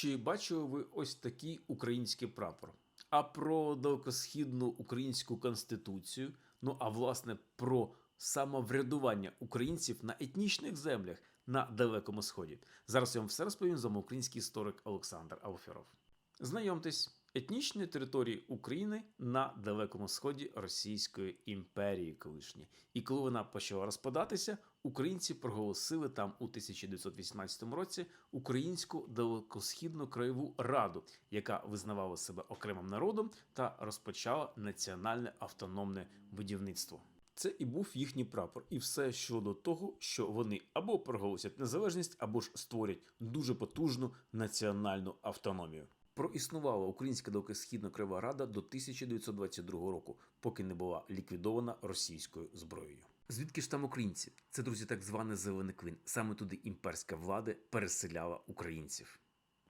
Чи бачили ви ось такий український прапор? А про далекосхідну українську конституцію, ну а власне про самоврядування українців на етнічних землях на Далекому Сході. Зараз я вам все розповім з вами український історик Олександр Алферов. Знайомтесь, етнічні території України на Далекому Сході Російської імперії колишні. І коли вона почала розпадатися, українці проголосили там у 1918 році Українську далекосхідну краєву раду, яка визнавала себе окремим народом та розпочала національне автономне будівництво. Це і був їхній прапор, і все щодо того, що вони або проголосять незалежність, або ж створять дуже потужну національну автономію. Проіснувала Українська далекосхідна Крива рада до 1922 року, поки не була ліквідована російською зброєю. Звідки ж там українці? Це друзі, так званий зелений клин. Саме туди імперська влада переселяла українців.